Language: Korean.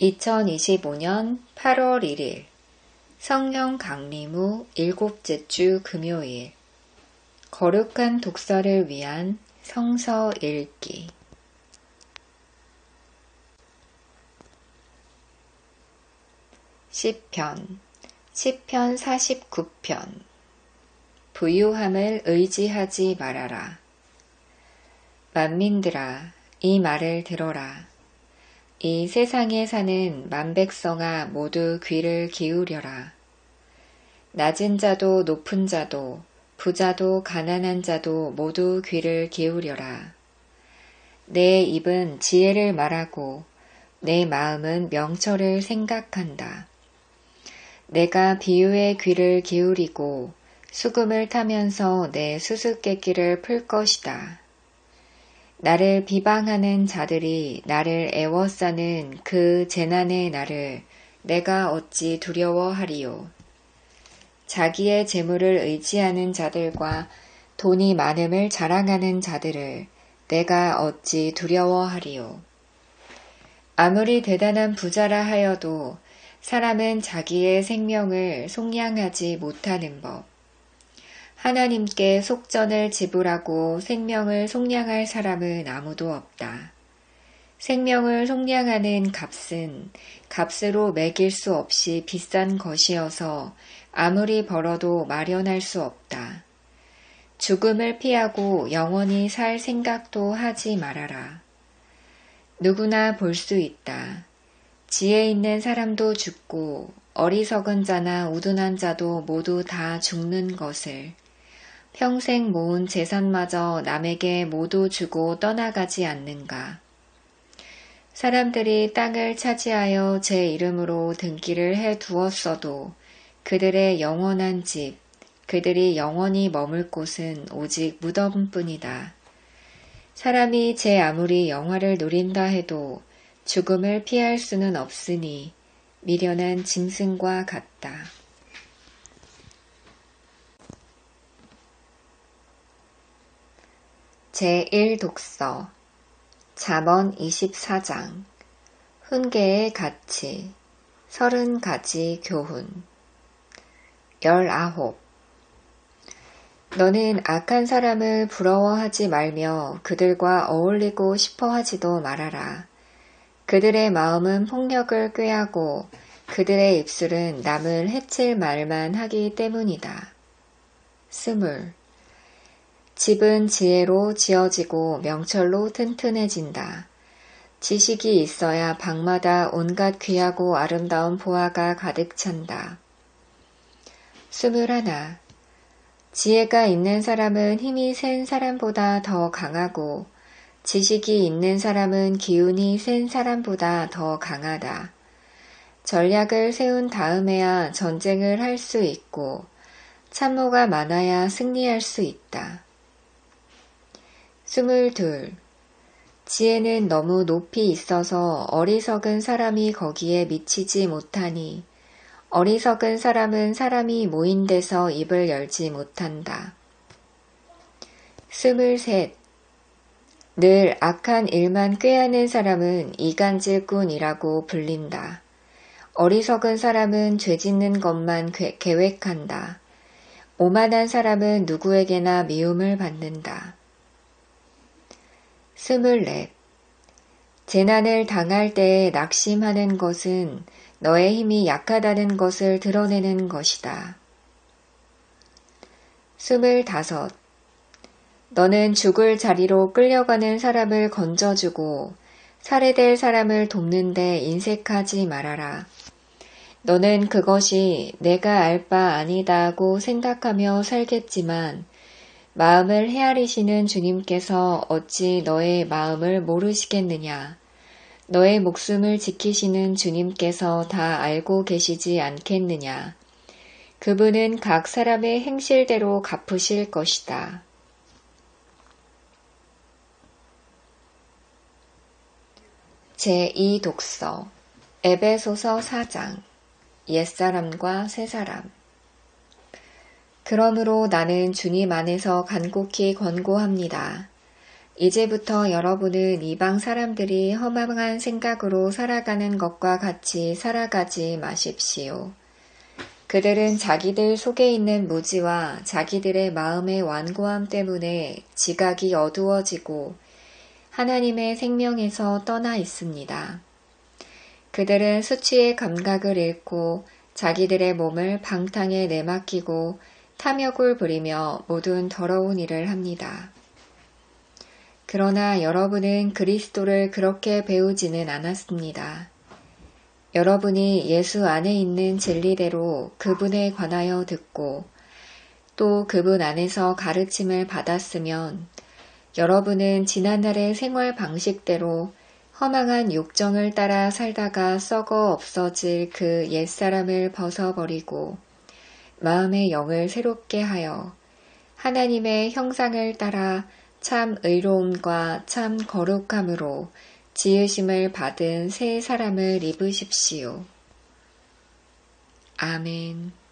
2025년 8월 1일 성령 강림 후 일곱째 주 금요일 거룩한 독서를 위한 성서 읽기. 시편 시편 49편. 부유함을 의지하지 말아라. 만민들아 이 말을 들어라 이 세상에 사는 만백성아 모두 귀를 기울여라. 낮은 자도 높은 자도 부자도 가난한 자도 모두 귀를 기울여라. 내 입은 지혜를 말하고 내 마음은 명철을 생각한다. 내가 비유의 귀를 기울이고 수금을 타면서 내 수수께끼를 풀 것이다. 나를 비방하는 자들이 나를 애워싸는 그 재난의 날을 내가 어찌 두려워하리요. 자기의 재물을 의지하는 자들과 돈이 많음을 자랑하는 자들을 내가 어찌 두려워하리요. 아무리 대단한 부자라 하여도 사람은 자기의 생명을 속량하지 못하는 법. 하나님께 속전을 지불하고 생명을 속량할 사람은 아무도 없다. 생명을 속량하는 값은 값으로 매길 수 없이 비싼 것이어서 아무리 벌어도 마련할 수 없다. 죽음을 피하고 영원히 살 생각도 하지 말아라. 누구나 볼 수 있다. 지혜 있는 사람도 죽고 어리석은 자나 우둔한 자도 모두 다 죽는 것을 평생 모은 재산마저 남에게 모두 주고 떠나가지 않는가. 사람들이 땅을 차지하여 제 이름으로 등기를 해 두었어도 그들의 영원한 집, 그들이 영원히 머물 곳은 오직 무덤뿐이다. 사람이 제 아무리 영화를 누린다 해도 죽음을 피할 수는 없으니 미련한 짐승과 같다. 제1독서 잠언 24장 훈계의 가치 서른 가지 교훈 열아홉 너는 악한 사람을 부러워하지 말며 그들과 어울리고 싶어 하지도 말아라. 그들의 마음은 폭력을 꾀하고 그들의 입술은 남을 해칠 말만 하기 때문이다. 스물 집은 지혜로 지어지고 명철로 튼튼해진다. 지식이 있어야 방마다 온갖 귀하고 아름다운 보화가 가득 찬다. 스물하나. 지혜가 있는 사람은 힘이 센 사람보다 더 강하고 지식이 있는 사람은 기운이 센 사람보다 더 강하다. 전략을 세운 다음에야 전쟁을 할 수 있고 참모가 많아야 승리할 수 있다. 스물둘. 지혜는 너무 높이 있어서 어리석은 사람이 거기에 미치지 못하니 어리석은 사람은 사람이 모인 데서 입을 열지 못한다. 스물셋. 늘 악한 일만 꾀하는 사람은 이간질꾼이라고 불린다. 어리석은 사람은 죄 짓는 것만 계획한다. 오만한 사람은 누구에게나 미움을 받는다. 스물넷. 재난을 당할 때에 낙심하는 것은 너의 힘이 약하다는 것을 드러내는 것이다. 스물다섯. 너는 죽을 자리로 끌려가는 사람을 건져주고 살해될 사람을 돕는데 인색하지 말아라. 너는 그것이 내가 알 바 아니다고 생각하며 살겠지만 마음을 헤아리시는 주님께서 어찌 너의 마음을 모르시겠느냐? 너의 목숨을 지키시는 주님께서 다 알고 계시지 않겠느냐? 그분은 각 사람의 행실대로 갚으실 것이다. 제2독서 에베소서 4장 옛사람과 새사람 그러므로 나는 주님 안에서 간곡히 권고합니다. 이제부터 여러분은 이방 사람들이 허망한 생각으로 살아가는 것과 같이 살아가지 마십시오. 그들은 자기들 속에 있는 무지와 자기들의 마음의 완고함 때문에 지각이 어두워지고 하나님의 생명에서 떠나 있습니다. 그들은 수치의 감각을 잃고 자기들의 몸을 방탕에 내맡기고 탐욕을 부리며 모든 더러운 일을 합니다. 그러나 여러분은 그리스도를 그렇게 배우지는 않았습니다. 여러분이 예수 안에 있는 진리대로 그분에 관하여 듣고 또 그분 안에서 가르침을 받았으면 여러분은 지난날의 생활 방식대로 허망한 욕정을 따라 살다가 썩어 없어질 그 옛사람을 벗어버리고 마음의 영을 새롭게 하여 하나님의 형상을 따라 참 의로움과 참 거룩함으로 지으심을 받은 새 사람을 입으십시오. 아멘.